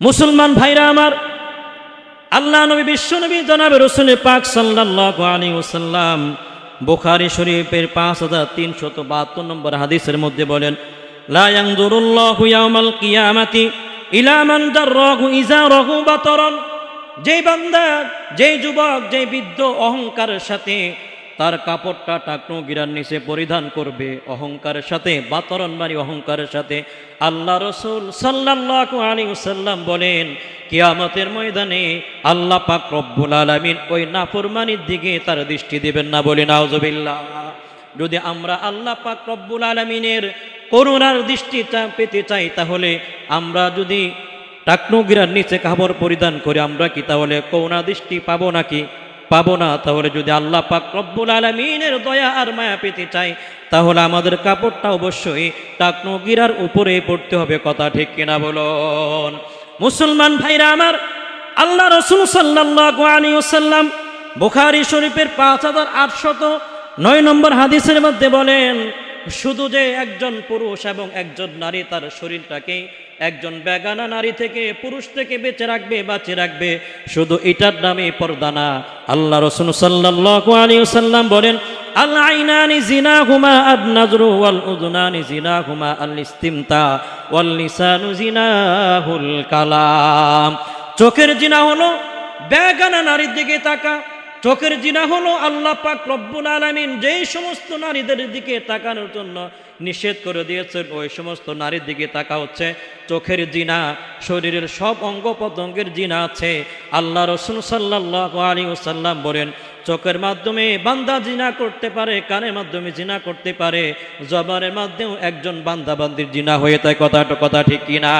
মুসলমান ভাইরা আমার, আল্লাহ নবী, বিশ্ব নবী, জনাবে রসুল পাক সাল্লাল্লাহু আলাইহি ওয়াসাল্লাম বুখারী শরীফের পাঁচ হাজার তিনশত বাহাত্তর নম্বর হাদিসের মধ্যে বলেন যেই বান্দা, যেই যুবক, যেই বৃদ্ধ অহংকারের সাথে তার কাপড়টা টাকনো গিরার নিচে পরিধান করবে, অহংকারের সাথে বাতরণ বাড়ি অহংকারের সাথে। আল্লাহ রসুল আলাইহি ওয়াসাল্লাম বলেন, কিয়ামতের ময়দানে আল্লাহ পাক রব্বুল আলামিন ওই নাফরমানির দিকে তার দৃষ্টি দিবেন না বলে নাউজুবিল্লাহ। যদি আমরা আল্লাহ পাক রব্বুল আলামিনের করুণার দৃষ্টি পেতে চাই, তাহলে আমরা যদি টাকনুগিরার নিচে কাপড় পরিধান করে, আমরা কি তাহলে করুণা দৃষ্টি পাবো নাকি? পাবো না, তাহলে যদি আল্লাহ পাক রব্বুল আলমিনের দয়া আর মায়া পেতে চাই তাহলে আমাদের কাপড়টা অবশ্যই টাকনুগিরার উপরে পড়তে হবে, কথা ঠিক কিনা বলুন? মুসলমান ভাইরা আমার, আল্লাহ রসুল সাল্লাল্লাহু আলাইহি ওয়াসাল্লাম বুখারী শরীফের পাঁচ হাজার আটশত নয় নম্বর হাদিসের মধ্যে বলেন, শুধু যে একজন পুরুষ এবং একজন নারী তার শরীরটাকে একজন বেগানা নারী থেকে পুরুষ থেকে বেঁচে রাখবে, বাঁচে রাখবে। শুধু এটার নামে পর্দা না। আল্লাহ আলাইহি ওয়াসাল্লাম বলেন ওয়াল কালাম। চোখের জিনা হলো বেগানা নারীর দিকে তাকা। চোখের জিনা হলো আল্লাহ পাক রব্বুল আলামিন যেই সমস্ত নারীদের দিকে তাকানোর জন্য নিষেধ করে দিয়েছেন। ওই সমস্ত নারীর দিকে তাকা হচ্ছে চোখের জিনা, শরীরের সব অঙ্গ প্রত্যঙ্গের জিনা আছে। আল্লাহ রসুল সাল্লাহ আলী ওসাল্লাম বলেন, চোখের মাধ্যমে বান্দা জিনা করতে পারে, কানের মাধ্যমে জিনা করতে পারে, জবানের মাধ্যমেও একজন বান্দা বান্দির জিনা হয়ে তাই কথাটা কথা ঠিক কিনা?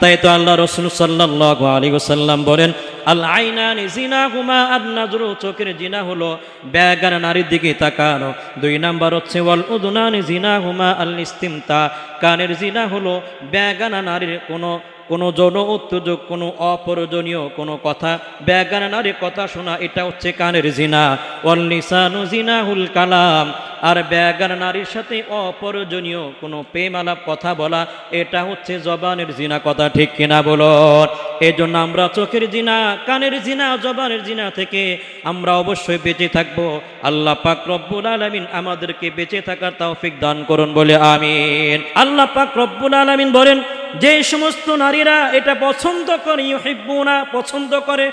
তাই তো আল্লাহ রসুল সাল্লাহ আলী ওসাল্লাম বলেন আল আইনানি জিনা হুমা আর নাজরু চোখের জিনা হলো ব্যাগার নারীর দিকে তাকানো। দুই নাম্বার হচ্ছে ওয়াল উদুনানি জিনা হুমা আল ইস্তিমতা কানের জিনা হলো ব্যাগানা নারীর কোনো কোনো যৌন উত্তেজক, কোনো অপ্রয়োজনীয় কোনো কথা। ব্যাগান নারীর কথা শোনা, এটা হচ্ছে কানের জিনা। ওয়াল নিসানু জিনাহুল কালাম। আর ব্যাগান নারীর সাথে অপ্রয়োজনীয় কোনো প্রেম আলাপ কথা বলা, এটা হচ্ছে জবানের জিনা। কথা ঠিক কিনা বলো এই জন্য আমরা চোখের জিনা, কানের জিনা, জবানের জিনা থেকে আমরা অবশ্যই বেঁচে থাকব। আল্লাহ পাক রব্বুল আলামিন আমাদেরকে বেঁচে থাকার তৌফিক দান করুন বলে আমিন। আল্লাহ পাক রব্বুল আলামিন বলেন যে সমস্ত নারীরা এটা পছন্দ করে, ইউহিব্বুনা পছন্দ করে,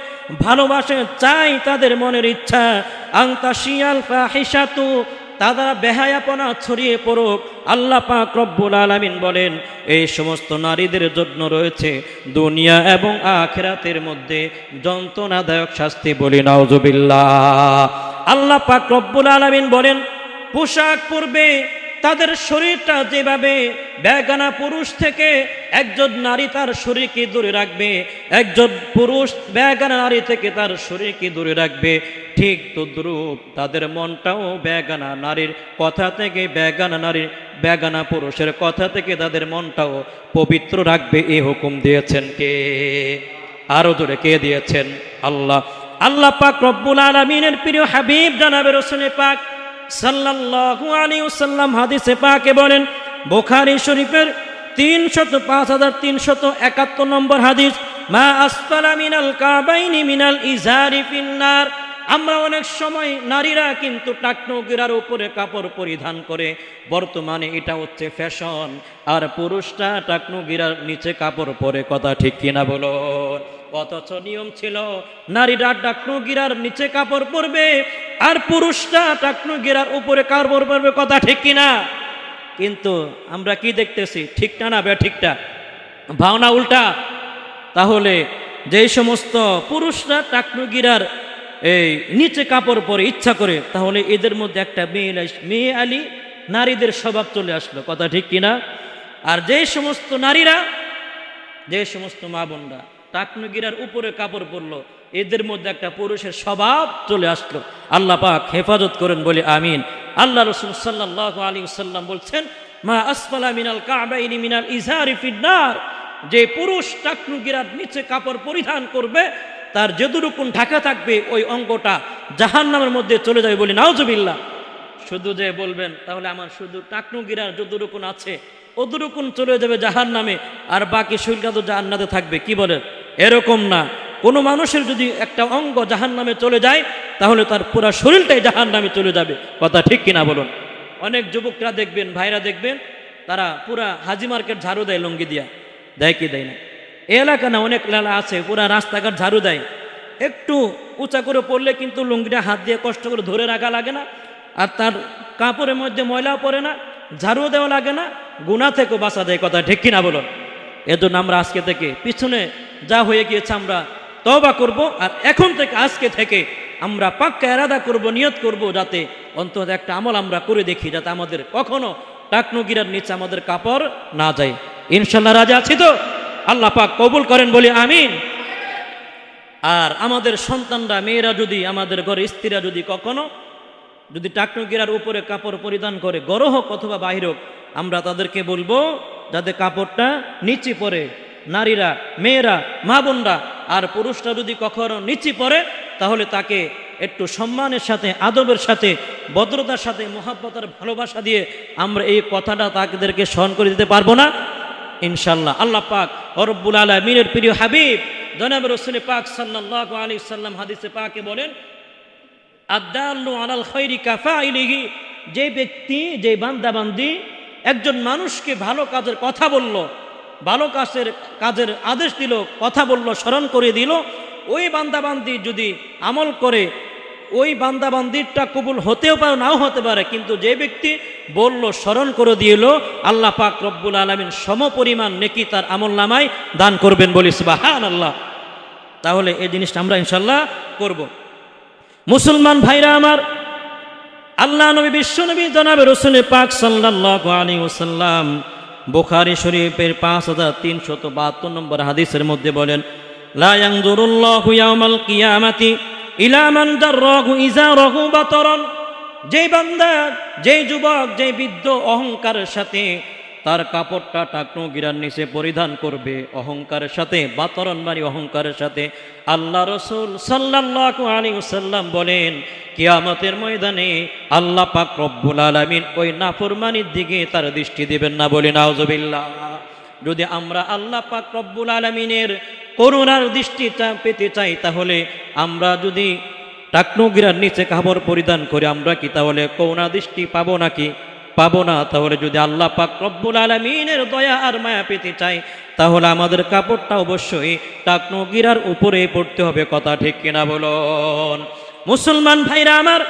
ভালোবাসে, চাই তাদের মনের ইচ্ছা। আংতা শিয়াল ফাহিসাতু তারা বেহায়াপনা ছড়িয়ে পড়ুক। আল্লাহ পাক রব্বুল আলামিন বলেন, এই সমস্ত নারীদের জন্য রয়েছে দুনিয়া এবং আখেরাতের মধ্যে যন্ত্রণাদায়ক শাস্তি বলি, নাউজুবিল্লাহ। আল্লাহ পাক রব্বুল আলামিন বলেন, পোশাক পরবে তাদের শরীরটা যেভাবে বেগানা পুরুষ থেকে একজন নারী তার শরীরকে দূরে রাখবে, একজন পুরুষ বেগানা নারী থেকে তার শরীরকে দূরে রাখবে, ঠিক তদ্রূপ তাদের মনটাও বেগানা নারীর কথা থেকে বেগানা নারীর বেগানা পুরুষের কথা থেকে তাদের মনটাও পবিত্র রাখবে, এ হুকুম দিয়েছেন কে? আরও জোরে কে দিয়েছেন? আল্লাহ। আল্লাহ পাক রব্বুল আলমিনের প্রিয় হাবিব জানাবে রসুল পাক। সাল্লাল্লাহু আলাইহি ওয়াসাল্লাম হাদিসে পাকে বলেন, বুখারী শরীফের তিনশত পাঁচ হাজার তিনশত একাত্তর নম্বর হাদিস, মা আসফালা মিনাল কাবাইনি মিনাল ইজারি ফিন্নার। আমরা অনেক সময় নারীরা কিন্তু টাকনগিরার উপরে কাপড় পরিধান করে, বর্তমানে এটা হচ্ছে ফ্যাশন। আর পুরুষটা টাকনগিরার নিচে কাপড় পরে, কথা ঠিক কিনা বলো অথচ নিয়ম ছিল, নারীরা টাকনগিরার নিচে কাপড় পরবে আর পুরুষটা টাকনগিরার উপরে কাপড় পরবে কথা ঠিক কিনা? কিন্তু আমরা কি দেখতেছি? ঠিকটা না বে ঠিকটা? ভাওনা উল্টা। তাহলে যেই সমস্ত পুরুষরা টাকনুগিরার এই নিচে কাপড় পরে ইচ্ছা করে, তাহলে এদের মধ্যে একটা মেয়ে মেয়ে আলী নারীদের স্বভাব চলে আসলো, কথা ঠিক কিনা? আর যে সমস্ত নারীরা যে সমস্ত মা বোনরা টাকনুগিরার উপরে কাপড় পরলো এদের মধ্যে একটা পুরুষের স্বভাব চলে আসলো। আল্লাহ পাক হেফাজত করেন বলে আমিন। আল্লাহ রসুল সাল্লাহ আলী সাল্লাম বলছেন, মা আসফালা মিনাল কাবাইনি মিনাল ইজারি ফিন্নার যে পুরুষ টাকনুগিরার নিচে কাপড় পরিধান করবে, তার যদুরুকুন ঢাকা থাকবে, ওই অঙ্গটা জাহান্নামের মধ্যে চলে যাবে বলি নাওজবিল্লা শুধু যে বলবেন, তাহলে আমার শুধু টাকনু টাকনুগিরার যদুরুকুন আছে অদুরুকুন চলে যাবে জাহান নামে আর বাকি শরীরটা তো জাহান্নাতে থাকবে, কি বলেন? এরকম না। কোনো মানুষের যদি একটা অঙ্গ জাহান নামে চলে যায়, তাহলে তার পুরা শরীরটাই জাহান নামে চলে যাবে। কথা ঠিক কিনা বলুন? অনেক যুবকরা দেখবেন, ভাইরা দেখবেন, তারা পুরা হাজি মার্কেট ঝাড়ু দেয় লঙ্গি দিয়া। দেয় কি দেয় না? এ এলাকা না অনেক এলাকা আছে, পুরা রাস্তাঘাট ঝাড়ু দেয়। একটু উঁচা করে পড়লে কিন্তু লুঙ্গিটা হাত দিয়ে কষ্ট করে ধরে রাখা লাগে না, আর তার কাপড়ের মধ্যে ময়লাও পড়ে না ঝাড়ু দেওয়া লাগে না গুণা থেকেও বাঁচা দেয়। কথা ঠিক কিনা বলুন? এজন্য আমরা আজকে থেকে পিছনে যা হয়ে গিয়েছে আমরা তবা করব আর এখন থেকে আজকে থেকে আমরা পাক্কা এরাদা করব, নিয়ত করব যাতে অন্তত একটা আমল আমরা করে দেখি যাতে আমাদের কখনো টাকনুগিরার নিচে আমাদের কাপড় না যায়। ইনশাল্লাহ রাজা আছি তো? আল্লাহ পাক কবুল করেন বলি আমিন। আর আমাদের সন্তানরা, মেয়েরা যদি আমাদের ঘরে, স্ত্রীরা যদি কখনো যদি টাকনুগিরার উপরে কাপড় পরিধান করে গড় হোক অথবা বাহির হোক, আমরা তাদেরকে বলব যাতে কাপড়টা নিচে পরে নারীরা, মেয়েরা, মা বোনরা আর পুরুষরা যদি কখনো নিচে পড়ে, তাহলে তাকে একটু সম্মানের সাথে, আদবের সাথে, ভদ্রতার সাথে, মহাব্বতার ভালোবাসা দিয়ে আমরা এই কথাটা তাদেরকে স্মরণ করে দিতে পারব না। ইনশাল্লাহ আল্লাহ পাক হরব্বুল আলমিনের প্রিয় হাবিব, জনাব রসুল পাক সাল্লাহ আলী সাল্লাম হাদিসে পাকে বলেন, আদাল্লু আলাল খৈরি কাফা ইলিহি যে ব্যক্তি, যে বান্দাবান্দি একজন মানুষকে ভালো কাজের কথা বলল ভালো কাজের কাজের আদেশ দিল, কথা বলল, স্মরণ করে দিল ওই বান্দাবান্দি যদি আমল করে, ওই বান্দাবান্দিরটা কবুল হতেও পারে, নাও হতে পারে, কিন্তু যে ব্যক্তি বলল, স্মরণ করে দিল, আল্লাহ পাক রব্বুল আলমিন সম পরিমাণ নেকি তার আমল নামায় দান করবেন বলিস বাহান আল্লাহ তাহলে এই জিনিসটা আমরা ইনশাল্লাহ করব। মুসলমান ভাইরা আমার, আল্লাহ নবী বিশ্ব নবী জনাবে রসুল পাক সাল্লাহ আলী ওসাল্লাম বুখারি শরীফের পাঁচ হাজার তিনশত বাহাত্তর নম্বর হাদিসের মধ্যে বলেন যে বান্দা যে যুবক যে বৃদ্ধ অহংকারের সাথে তার কাপড়টা টাকনো গিরার নিচে পরিধান করবে অহংকারের সাথে বাতরণ মারি অহংকারের সাথে। আল্লাহ রসুল সাল্লাহ আলী সাল্লাম বলেন, কিয়ামতের ময়দানে আল্লাহ পাক রব্বুল আলমিন ওই নাফরমানির দিকে তার দৃষ্টি দেবেন না বলে নাওজবিল্লা যদি আমরা আল্লাহ পাক রব্বুল আলমিনের করুণার দৃষ্টিটা পেতে চাই, তাহলে আমরা যদি টাকনুগিরার নিচে কাপড় পরিধান করে, আমরা কি তাহলে করুণা দৃষ্টি পাবো নাকি? পাবো না, তাহলে যদি আল্লাহ পাক রব্বুল আলমিনের দয়া আর মায়া পেতে চাই তাহলে আমাদের কাপড়টা অবশ্যই টাকনুগিরার উপরে পড়তে হবে, কথা ঠিক কিনা বলুন। মুসলমান ভাইরা আমার,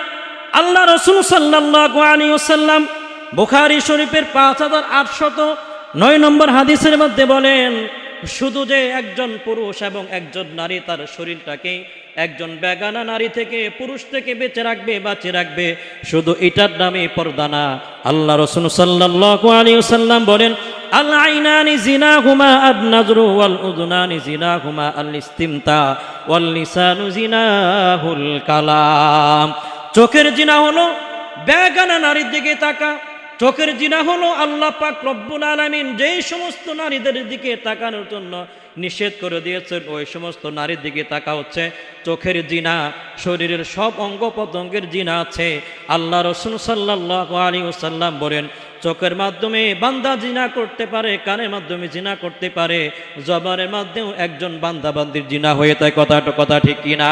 আল্লাহ রসুল সাল্লাহ বুখারি শরীফের পাঁচ হাজার আটশত নয় নম্বর হাদিসের মধ্যে বলেন শুধু যে একজন পুরুষ এবং একজন নারী, তার শরীরটাকে একজন বেগানা নারী থেকে পুরুষ থেকে বেঁচে রাখবে, বাঁচিয়ে রাখবে, শুধু এটার নামে পর্দানা আল্লাহ রসুল সাল্লাহ সাল্লাম বলেন চোখের জিনা হলো বেগানা নারীর দিকে তাকা চোখের জিনা হলো আল্লাহ পাক রব্বুল আলমিন যেই সমস্ত নারীদের দিকে তাকানোর জন্য নিষেধ করে দিয়েছেন, ওই সমস্ত নারীর দিকে তাকা হচ্ছে চোখের জিনা, শরীরের সব অঙ্গ প্রত্যঙ্গের জিনা আছে। আল্লাহ রসুল সাল্লাহ আলী ওসাল্লাম বলেন, চোখের মাধ্যমে বান্দা জিনা করতে পারে, কানের মাধ্যমে জিনা করতে পারে, জবানের মাধ্যমেও একজন বান্দা বান্দির জিনা হয়ে তাই কথাটা কথা ঠিক কিনা?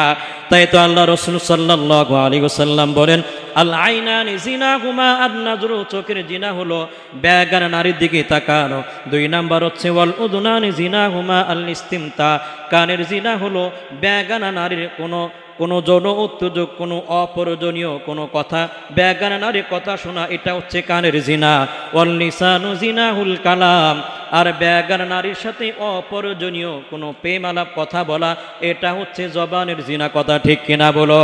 তাই তো আল্লাহ রসুল সাল্লাহ আলী ওসাল্লাম বলেন আল আইনানি জিনা হুমা আর নাজরু, চোখের জিনা হলো ব্যাগান নারীর দিকে তাকানো। দুই নাম্বার হচ্ছে, ওয়াল উদুনানি জিনা হুমা আল ইস্তিমতা, কানের জিনা হলো ব্যাগানা নারীর কোনো কোনো যৌন উত্তেজক, কোনো অপ্রয়োজনীয় কোনো কথা। ব্যাগানা নারীর কথা শোনা, এটা হচ্ছে কানের জিনা। ওয়াল নিসানু জিনাহুল কালাম। আর ব্যাগান নারীর সাথে অপ্রয়োজনীয় কোনো প্রেম আলাপ কথা বলা, এটা হচ্ছে জবানের জিনা কথা, ঠিক কিনা বলো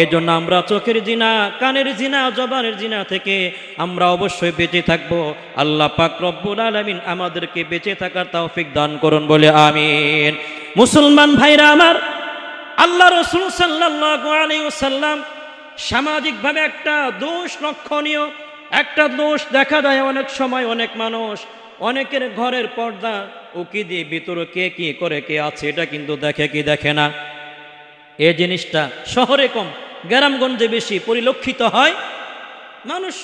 এই জন্য আমরা চোখের জিনা, কানের জিনা, জবানের জিনা থেকে আমরা অবশ্যই বেঁচে থাকব। আল্লাহ পাক রব্বুল আলমিন আমাদেরকে বেঁচে থাকার তৌফিক দান করুন বলে আমিন। মুসলমান ভাইরা আমার আল্লাহ রসুল সাল্লাহ সাল্লাম সামাজিকভাবে একটা দোষ লক্ষণীয়, একটা দোষ দেখা দেয় অনেক সময় অনেক মানুষ। অনেকের ঘরের পর্দা উকি দিয়ে ভিতরে কে কি করে কে আছে এটা কিন্তু দেখে কি দেখে না। এ জিনিসটা শহরে কম, গ্রামগঞ্জে বেশি পরিলক্ষিত হয়। মানুষ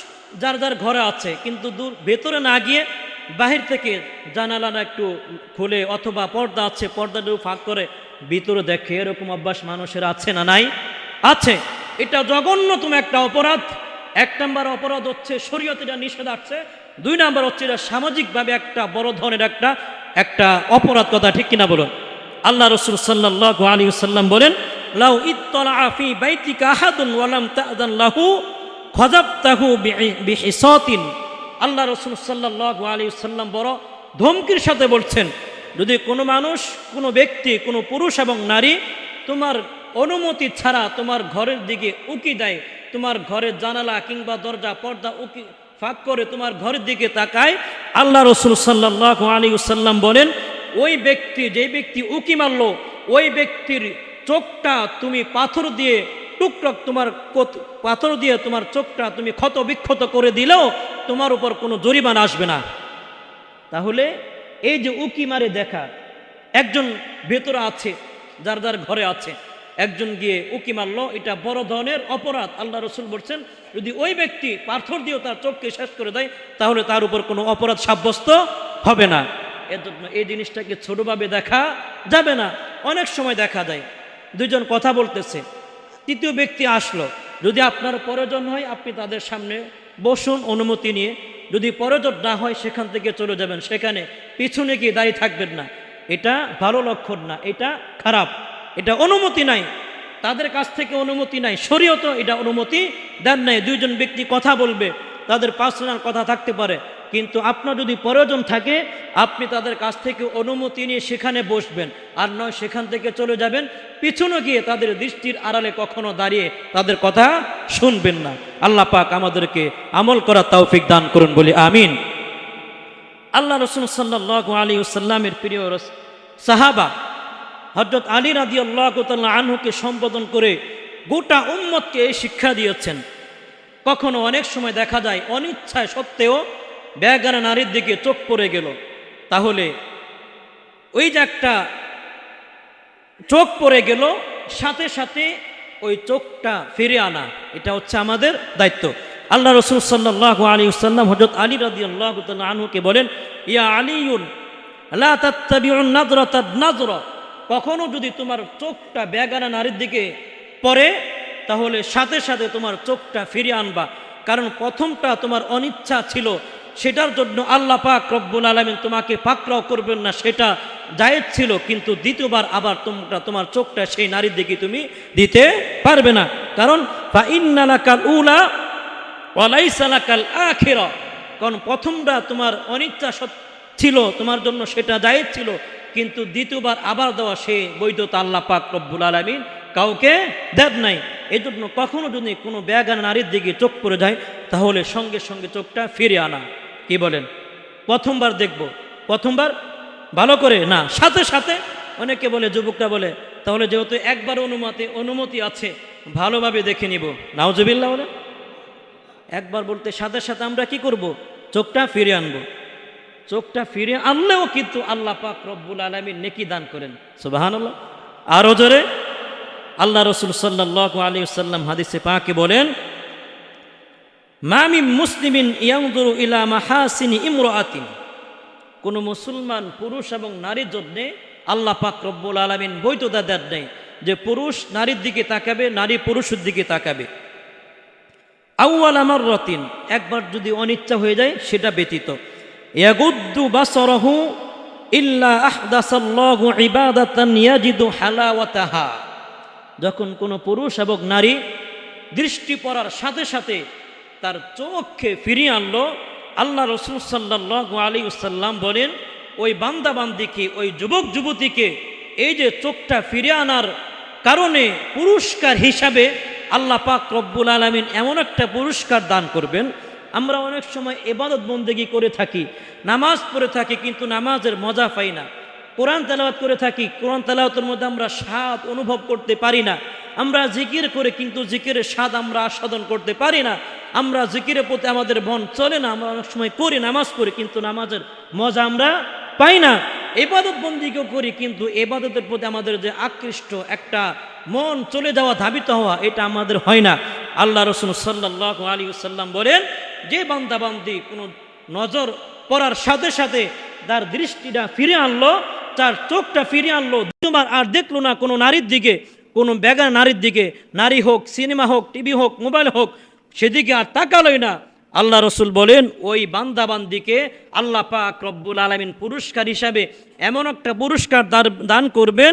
যার যার ঘরে আছে, কিন্তু দূর, ভেতরে না গিয়ে বাহির থেকে জানালাটা একটু খুলে অথবা পর্দা আছে পর্দাটা ফাঁক করে ভিতরে দেখে এরকম অভ্যাস মানুষের আছে না নাই? আছে। এটা জঘন্যতম একটা অপরাধ। এক নম্বর অপরাধ হচ্ছে শরীয়ত এটা নিষেধ আছে, দুই নম্বর হচ্ছে এটা সামাজিকভাবে একটা বড় ধরনের একটা একটা অপরাধ কথা, ঠিক কিনা বলুন? আল্লাহ রসুল সাল্লাহ আলী সাল্লাম বলেন, লাউ ইত্তলা আফি বাইতিকা আহাদুন ওয়ালাম তাদান লাহু খজাবতাহু বিহিসাতিন। আল্লাহ রসুল সাল্লাহ আলী সাল্লাম বড় ধমকির সাথে বলছেন যদি কোনো মানুষ, কোনো ব্যক্তি, কোনো পুরুষ এবং নারী তোমার অনুমতি ছাড়া তোমার ঘরের দিকে উকি দেয়, তোমার ঘরের জানালা কিংবা দরজা, পর্দা উকি, ফাঁক করে তোমার ঘরের দিকে তাকায়, আল্লাহ রসুল সাল্লাহ আলী সাল্লাম বলেন, ওই ব্যক্তি যে ব্যক্তি উকি মারল, ওই ব্যক্তির চোখটা তুমি পাথর দিয়ে টুকটক তোমার পাথর দিয়ে তোমার চোখটা তুমি ক্ষত বিক্ষত করে দিলেও তোমার উপর কোনো জরিমানা আসবে না। তাহলে এই যে উকি মারে দেখা, একজন ভেতরে আছে, যার যার ঘরে আছে, একজন গিয়ে উকি মারলো, এটা বড় ধরনের অপরাধ। আল্লাহ রসুল বলছেন, যদি ওই ব্যক্তি পাথর দিয়েও তার চোখকে শেষ করে দেয়, তাহলে তার উপর কোনো অপরাধ সাব্যস্ত হবে না। এর জন্য এই জিনিসটাকে ছোটভাবে দেখা যাবে না। অনেক সময় দেখা যায়, দুইজন কথা বলতেছে, তৃতীয় ব্যক্তি আসলো, যদি আপনার প্রয়োজন হয়, আপনি তাদের সামনে বসুন অনুমতি নিয়ে। যদি পরাজত না হয় সেখান থেকে চলে যাবেন। সেখানে পিছনে গিয়ে দাঁড়িয়ে থাকবেন না। এটা ভালো লক্ষণ না, এটা খারাপ। এটা অনুমতি নাই। তাদের কাছ থেকে অনুমতি নাই। শরীয়ত এটা অনুমতি দেন নাই। দুইজন ব্যক্তি কথা বলবে, তাদের পার্সোনাল কথা থাকতে পারে। কিন্তু আপনার যদি প্রয়োজন থাকে, আপনি তাদের কাছ থেকে অনুমতি নিয়ে সেখানে বসবেন। আর নয়, সেখান থেকে চলে যাবেন। পিছনে গিয়ে তাদের দৃষ্টির আড়ালে কখনো দাঁড়িয়ে তাদের কথা শুনবেন না। আল্লাহ পাক আমাদেরকে আমল করার তৌফিক দান করুন বলি, আমিন। আল্লাহ রসুল সাল্লাহ আলী সাল্লামের প্রিয় সাহাবা হজরত আলী রাদি আল্লাহ আনহুকে সম্বোধন করে গোটা উম্মতকে এই শিক্ষা দিয়েছেন। কখনো অনেক সময় দেখা যায় অনিচ্ছায় সত্ত্বেও ব্যাগানা নারীর দিকে চোখ পড়ে গেল। তাহলে ওই যে একটা চোখ পড়ে গেল, সাথে সাথে ওই চোখটা ফিরে আনা। এটা হচ্ছে আমাদের দায়িত্ব। আল্লাহ রসুল সাল্লাহ আলী সাল্লাম হজরত আলী রাদি আল্লাহ আনহুকে বলেন, ইয়া আলিউন নাজরাতাদ কখনো যদি তোমার চোখটা বেগানা নারীর দিকে পড়ে, তাহলে সাথে সাথে তোমার চোখটা ফিরিয়ে আনবা। কারণ প্রথমটা তোমার অনিচ্ছা ছিল সেটার জন্য আল্লাহ পাক রব্বুল আলমিন তোমাকে পাকড়াও করবেন না, সেটা জায়েজ ছিল, কিন্তু দ্বিতীয়বার আবার তোমরা, তোমার চোখটা সেই নারীর দিকে তুমি দিতে পারবে না। কারণ, ফা ইন্নালাকাল উলা ওয়ালাইসালাকাল আখিরা কারণ প্রথমটা তোমার অনিচ্ছা ছিল, তোমার জন্য সেটা জায়েজ ছিল, কিন্তু দ্বিতীয়বার আবার দেওয়া সে বৈধতা আল্লাহ পাক রব্বুল আলমিন কাউকে দেব নাই। এই জন্য কখনো যদি কোনো ব্যাগান নারীর দিকে চোখ পড়ে যায়, তাহলে সঙ্গে সঙ্গে চোখটা ফিরে আনা। কি বলেন? প্রথমবার দেখব। প্রথমবার? ভালো করে? না। সাথে সাথে অনেকে বলে যুবকটা বলে, তাহলে যেহেতু একবার অনুমতি অনুমতি আছে, ভালোভাবে দেখে নিব। নাওজবিল্লা বলে। একবার বলতে সাথে সাথে আমরা কি করব? চোখটা ফিরে আনব। চোখটা ফিরে আনলেও কিন্তু আল্লাহ পাক রব্বুল আলমী নেকি দান করেন। সুবাহান আল্লাহ আরও জোরে। আল্লাহ রসুল সাল্লাহ আলী সাল্লাম হাদিসে পাকে বলেন মামি মুসলিমিন ইয়াংদুরু ইলা মাহাসিনি ইমরাতিন। কোন মুসলমান পুরুষ এবং নারীর জন্যে আল্লাহ পাক রব্বুল আলমিন বৈধতা দেন নেই যে পুরুষ নারীর দিকে তাকাবে, নারী পুরুষের দিকে তাকাবে। আউয়াল আমার রতিন একবার যদি অনিচ্ছা হয়ে যায় সেটা ব্যতীত। ইয়াগুদ্দু বাসরহু ইল্লা আহদাসাল্লাহু ইবাদাতান ইয়াজিদু হালাওয়াতাহা। যখন কোনো পুরুষ এবং নারী দৃষ্টি পড়ার সাথে সাথে তার চোখকে ফিরিয়ে আনলো, আল্লাহ রসুল সাল্লাহ আলী সাল্লাম বলেন, ওই বান্দাবান্দিকে, ওই যুবক যুবতীকে এই যে চোখটা ফিরে আনার কারণে পুরস্কার হিসাবে আল্লাহ পাক রব্বুল আলমিন এমন একটা পুরস্কার দান করবেন। আমরা অনেক সময় এবাদত বন্দেগি করে থাকি, নামাজ পড়ে থাকি, কিন্তু নামাজের মজা পাই না। কোরআন তেলাওয়াত করে থাকি, কোরআন তেলাওয়াতের মধ্যে আমরা স্বাদ অনুভব করতে পারি না। আমরা জিকির করে কিন্তু জিকিরের স্বাদ আমরা আস্বাদন করতে পারি না। আমরা জিকিরের প্রতি আমাদের মন চলে না, আমরা অনেক সময় করি নামাজ পড়ি, কিন্তু নামাজের মজা আমরা পাই না। এবাদত বন্দিকেও করি, কিন্তু এবাদতের প্রতি আমাদের যে আকৃষ্ট একটা মন চলে যাওয়া, ধাবিত হওয়া, এটা আমাদের হয় না। আল্লাহ রসুল সাল্লাহ আলী সাল্লাম বলেন, যে বান্দাবান্দি কোনো নজর পড়ার সাথে সাথে তার দৃষ্টিটা ফিরে আনলো তার চোখটা ফিরিয়ে আনলো দ্বিতীয়বার আর দেখল না কোনো নারীর দিকে, কোনো বেগার নারীর দিকে। নারী হোক, সিনেমা হোক, টিভি হোক, মোবাইল হোক, সেদিকে আর তাকালোই না। আল্লাহ রসুল বলেন, ওই বান্দাবান্দিকে আল্লাহ পাক রব্বুল আলমিন পুরস্কার হিসাবে এমন একটা পুরস্কার দান করবেন,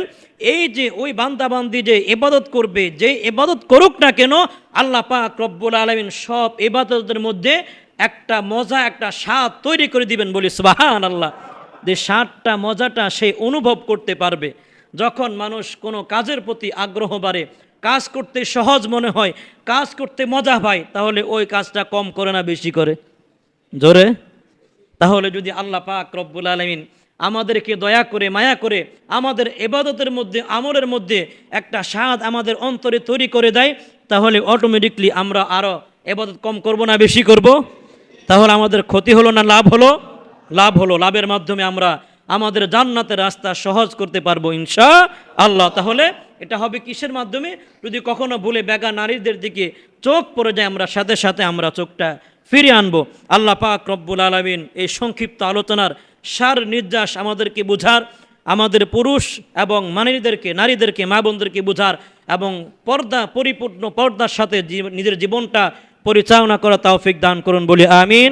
এই যে ওই বান্দাবান্দি যে এবাদত করবে, যে এবাদত করুক না কেন, আল্লাহ পাক রব্বুল আলমিন সব এবাদতের মধ্যে একটা মজা, একটা স্বাদ তৈরি করে দিবেন বলি সুবাহান আল্লাহ যে স্বাদটা মজাটা সে অনুভব করতে পারবে। যখন মানুষ কোনো কাজের প্রতি আগ্রহ বাড়ে, কাজ করতে সহজ মনে হয়, কাজ করতে মজা পায়, তাহলে ওই কাজটা কম করে না বেশি করে। জোরে? তাহলে যদি আল্লাহ পাক রব্বুল আলমিন আমাদেরকে দয়া করে, মায়া করে আমাদের এবাদতের মধ্যে, আমলের মধ্যে একটা স্বাদ আমাদের অন্তরে তৈরি করে দেয়, তাহলে অটোমেটিকলি আমরা আরও এবাদত কম করব না, বেশি করব। তাহলে আমাদের ক্ষতি হলো না, লাভ হলো? লাভ হলো, লাভের মাধ্যমে আমরা আমাদের জান্নাতের রাস্তা সহজ করতে পারব ইনশা আল্লাহ তাহলে এটা হবে কিসের মাধ্যমে? যদি কখনো ভুলে বেগা নারীদের দিকে চোখ পড়ে যায়, আমরা সাথে সাথে আমরা চোখটা ফিরে আনব। আল্লাহ পাক রব্বুল আলমিন এই সংক্ষিপ্ত আলোচনার সার নির্যাস আমাদেরকে বুঝার, আমাদের পুরুষ এবং নারীদেরকে নারীদেরকে, মা বোনদেরকে বুঝার এবং পর্দা, পরিপূর্ণ পর্দার সাথে নিজের জীবনটা পরিচালনা করা তাওফিক দান করুন বলি আমিন।